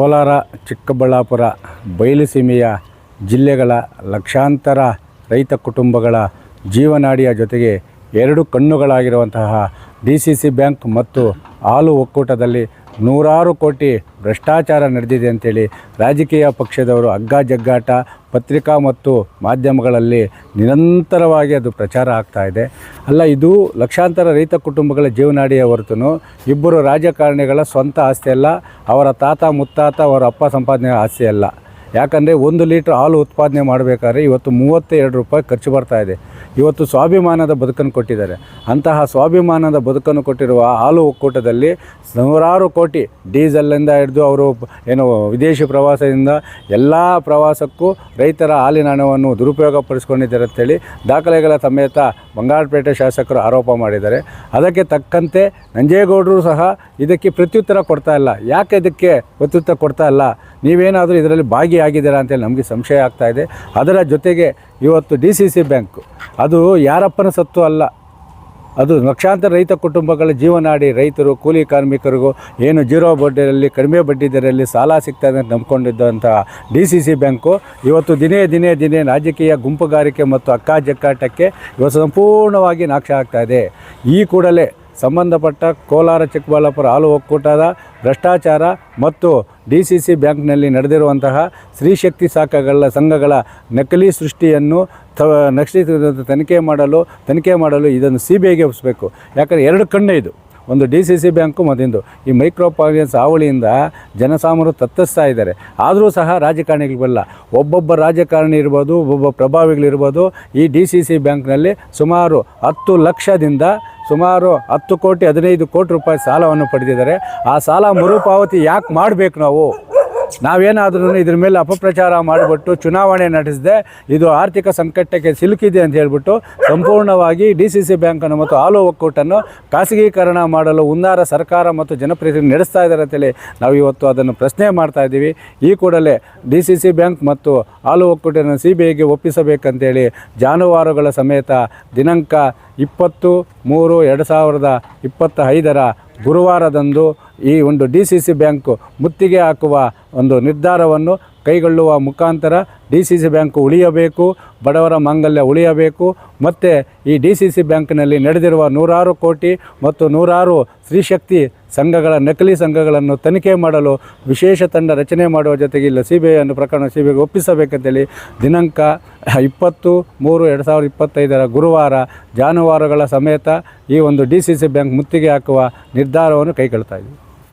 ಕೋಲಾರ, ಚಿಕ್ಕಬಳ್ಳಾಪುರ ಬಯಲುಸೀಮೆಯ ಜಿಲ್ಲೆಗಳ ಲಕ್ಷಾಂತರ ರೈತ ಕುಟುಂಬಗಳ ಜೀವನಾಡಿಯ ಜೊತೆಗೆ ಎರಡು ಕಣ್ಣುಗಳಾಗಿರುವಂತಹ ಡಿ ಸಿ ಸಿ ಬ್ಯಾಂಕ್ ಮತ್ತು ಹಾಲು ಒಕ್ಕೂಟದಲ್ಲಿ ನೂರಾರು ಕೋಟಿ ಭ್ರಷ್ಟಾಚಾರ ನಡೆದಿದೆ ಅಂತೇಳಿ ರಾಜಕೀಯ ಪಕ್ಷದವರು ಹಗ್ಗ ಜಗ್ಗಾಟ ಪತ್ರಿಕಾ ಮತ್ತು ಮಾಧ್ಯಮಗಳಲ್ಲಿ ನಿರಂತರವಾಗಿ ಅದು ಪ್ರಚಾರ ಆಗ್ತಾ ಇದೆ. ಅಲ್ಲ, ಇದು ಲಕ್ಷಾಂತರ ರೈತ ಕುಟುಂಬಗಳ ಜೀವನಾಡಿಯ ಹೊರತು ಇಬ್ಬರು ರಾಜಕಾರಣಿಗಳ ಸ್ವಂತ ಆಸ್ತಿಯಲ್ಲ ಅವರ ತಾತ ಮುತ್ತಾತ ಅವರ ಅಪ್ಪ ಸಂಪಾದನೆ ಆಸ್ತಿ ಅಲ್ಲ. ಯಾಕಂದರೆ ಒಂದು ಲೀಟ್ರ್ ಹಾಲು ಉತ್ಪಾದನೆ ಮಾಡಬೇಕಾದ್ರೆ ಇವತ್ತು ಮೂವತ್ತೆರಡು ರೂಪಾಯಿ ಖರ್ಚು ಬರ್ತಾ ಇದೆ. ಇವತ್ತು ಸ್ವಾಭಿಮಾನದ ಬದುಕನ್ನು ಕೊಟ್ಟಿದ್ದಾರೆ. ಅಂತಹ ಸ್ವಾಭಿಮಾನದ ಬದುಕನ್ನು ಕೊಟ್ಟಿರುವ ಹಾಲು ಒಕ್ಕೂಟದಲ್ಲಿ ನೂರಾರು ಕೋಟಿ ಡೀಸೆಲ್ಲಿಂದ ಹಿಡಿದು ಅವರು ಏನು ವಿದೇಶಿ ಪ್ರವಾಸದಿಂದ ಎಲ್ಲ ಪ್ರವಾಸಕ್ಕೂ ರೈತರ ಹಾಲಿನ ಹಣವನ್ನು ದುರುಪಯೋಗ ಪಡಿಸ್ಕೊಂಡಿದ್ದಾರೆ ಅಂತೇಳಿ ದಾಖಲೆಗಳ ಸಮೇತ ಬಂಗಾರಪೇಟೆ ಶಾಸಕರು ಆರೋಪ ಮಾಡಿದ್ದಾರೆ. ಅದಕ್ಕೆ ತಕ್ಕಂತೆ ನಂಜೇಗೌಡರು ಸಹ ಇದಕ್ಕೆ ಪ್ರತ್ಯುತ್ತರ ಕೊಡ್ತಾ ಇಲ್ಲ. ಯಾಕೆ ಇದಕ್ಕೆ ಪ್ರತ್ಯುತ್ತರ ಕೊಡ್ತಾ ಇಲ್ಲ? ನೀವೇನಾದರೂ ಇದರಲ್ಲಿ ಭಾಗಿಯಾಗಿದ್ದೀರಾ ಅಂತೇಳಿ ನಮಗೆ ಸಂಶಯ ಆಗ್ತಾ ಇದೆ. ಅದರ ಜೊತೆಗೆ ಇವತ್ತು ಡಿ ಸಿ ಸಿ ಬ್ಯಾಂಕು, ಅದು ಯಾರಪ್ಪನ ಸತ್ತು ಅಲ್ಲ. ಅದು ಲಕ್ಷಾಂತರ ರೈತ ಕುಟುಂಬಗಳ ಜೀವನಾಡಿ ರೈತರು, ಕೂಲಿ ಕಾರ್ಮಿಕರಿಗೂ ಏನು ಜೀರೋ ಬಡ್ಡಿಯಲ್ಲಿ, ಕಡಿಮೆ ಬಡ್ಡಿ ದರಲ್ಲಿ ಸಾಲ ಸಿಗ್ತದೆ ಅಂತ ನಂಬ್ಕೊಂಡಿದ್ದಂಥ ಡಿ ಸಿ ಸಿ ಬ್ಯಾಂಕು, ಇವತ್ತು ದಿನೇ ದಿನೇ ದಿನೇ ರಾಜಕೀಯ ಗುಂಪುಗಾರಿಕೆ ಮತ್ತು ಅಕ್ಕ ಜಕ್ಕಾಟಕ್ಕೆ ಇವತ್ತು ಸಂಪೂರ್ಣವಾಗಿ ನಾಶ ಆಗ್ತಾ ಇದೆ. ಈ ಕೂಡಲೇ ಸಂಬಂಧಪಟ್ಟ ಕೋಲಾರ, ಚಿಕ್ಕಬಳ್ಳಾಪುರ, ಹಾಲು ಒಕ್ಕೂಟದ ಭ್ರಷ್ಟಾಚಾರ ಮತ್ತು ಡಿ ಸಿ ಸಿ ಬ್ಯಾಂಕ್ನಲ್ಲಿ ನಡೆದಿರುವಂತಹ ಸ್ತ್ರೀಶಕ್ತಿ ಶಾಖಗಳ ಸಂಘಗಳ ನಕಲಿ ಸೃಷ್ಟಿಯನ್ನು ತ, ನಕಲಿ ತನಿಖೆ ಮಾಡಲು ತನಿಖೆ ಮಾಡಲು ಇದನ್ನು ಸಿ ಬಿ ಐಗೆ ಒಪ್ಪಿಸಬೇಕು. ಯಾಕಂದರೆ ಎರಡು ಕಣ್ಣು ಇದು. ಒಂದು ಡಿ ಸಿ ಸಿ ಬ್ಯಾಂಕು ಮತ್ತೊಂದು ಈ ಮೈಕ್ರೋ ಫೈನಾನ್ಸ್ ಹಾವಳಿಯಿಂದ ಜನಸಾಮರು ತತ್ತಿಸ್ತಾ ಇದ್ದಾರೆ. ಆದರೂ ಸಹ ರಾಜಕಾರಣಿಗಳು ಬಲ್ಲ. ಒಬ್ಬೊಬ್ಬ ರಾಜಕಾರಣಿ ಇರ್ಬೋದು, ಒಬ್ಬೊಬ್ಬ ಪ್ರಭಾವಿಗಳಿರ್ಬೋದು ಈ ಡಿ ಸಿ ಸಿ ಬ್ಯಾಂಕ್ನಲ್ಲಿ ಸುಮಾರು ಹತ್ತು ಲಕ್ಷದಿಂದ ಸುಮಾರು ಹತ್ತು ಕೋಟಿ ಹದಿನೈದು ಕೋಟಿ ರೂಪಾಯಿ ಸಾಲವನ್ನು ಪಡೆದಿದ್ದಾರೆ. ಆ ಸಾಲ ಮರುಪಾವತಿ ಯಾಕೆ ಮಾಡಬೇಕು ನಾವು? ನಾವೇನಾದ್ರೂ ಇದ್ರ ಮೇಲೆ ಅಪಪ್ರಚಾರ ಮಾಡಿಬಿಟ್ಟು ಚುನಾವಣೆ ನಡೆಸದೆ, ಇದು ಆರ್ಥಿಕ ಸಂಕಟಕ್ಕೆ ಸಿಲುಕಿದೆ ಅಂತ ಹೇಳಿಬಿಟ್ಟು ಸಂಪೂರ್ಣವಾಗಿ ಡಿ ಸಿ ಸಿ ಬ್ಯಾಂಕನ್ನು ಮತ್ತು ಹಾಲು ಒಕ್ಕೂಟನ್ನು ಖಾಸಗೀಕರಣ ಮಾಡಲು ಉನ್ನಾರ ಸರ್ಕಾರ ಮತ್ತು ಜನಪ್ರತಿನಿಧಿ ನಡೆಸ್ತಾ ಇದ್ದಾರೆ ಅಂತೇಳಿ ನಾವು ಇವತ್ತು ಅದನ್ನು ಪ್ರಶ್ನೆ ಮಾಡ್ತಾ ಇದ್ದೀವಿ. ಈ ಕೂಡಲೇ ಡಿ ಸಿ ಸಿ ಬ್ಯಾಂಕ್ ಮತ್ತು ಹಾಲು ಒಕ್ಕೂಟವನ್ನು ಸಿ ಬಿ ಐಗೆ ಒಪ್ಪಿಸಬೇಕಂತೇಳಿ ಜಾನುವಾರುಗಳ ಸಮೇತ ದಿನಾಂಕ ಇಪ್ಪತ್ತು ಮೂರು ಎರಡು ಸಾವಿರದ ಇಪ್ಪತ್ತ ಐದರ ಗುರುವಾರದಂದು ಈ ಒಂದು ಡಿ ಸಿ ಸಿ ಬ್ಯಾಂಕು ಮುತ್ತಿಗೆ ಹಾಕುವ ಒಂದು ನಿರ್ಧಾರವನ್ನು ಕೈಗೊಳ್ಳುವ ಮುಖಾಂತರ ಡಿ ಸಿ ಸಿ ಬ್ಯಾಂಕು ಉಳಿಯಬೇಕು, ಬಡವರ ಮಾಂಗಲ್ಯ ಉಳಿಯಬೇಕು, ಮತ್ತು ಈ ಡಿ ಸಿ ಸಿ ಬ್ಯಾಂಕ್ನಲ್ಲಿ ನಡೆದಿರುವ ನೂರಾರು ಕೋಟಿ ಮತ್ತು ನೂರಾರು ಸ್ತ್ರೀಶಕ್ತಿ ಸಂಘಗಳ, ನಕಲಿ ಸಂಘಗಳನ್ನು ತನಿಖೆ ಮಾಡಲು ವಿಶೇಷ ತಂಡ ರಚನೆ ಮಾಡುವ ಜೊತೆಗೆ ಇಲ್ಲ ಸಿ ಬಿ ಐಯನ್ನು ಪ್ರಕರಣ ಸಿ ಬಿ ಐಗೆ ಒಪ್ಪಿಸಬೇಕಂತೇಳಿ ದಿನಾಂಕ ಇಪ್ಪತ್ತು ಮೂರು ಎರಡು ಸಾವಿರದ ಇಪ್ಪತ್ತೈದರ ಗುರುವಾರ ಜಾನುವಾರುಗಳ ಸಮೇತ ಈ ಒಂದು ಡಿ ಸಿ ಸಿ ಬ್ಯಾಂಕ್ ಮುತ್ತಿಗೆ ಹಾಕುವ ನಿರ್ಧಾರವನ್ನು ಕೈಗೊಳ್ತಾ ಇದ್ದೀವಿ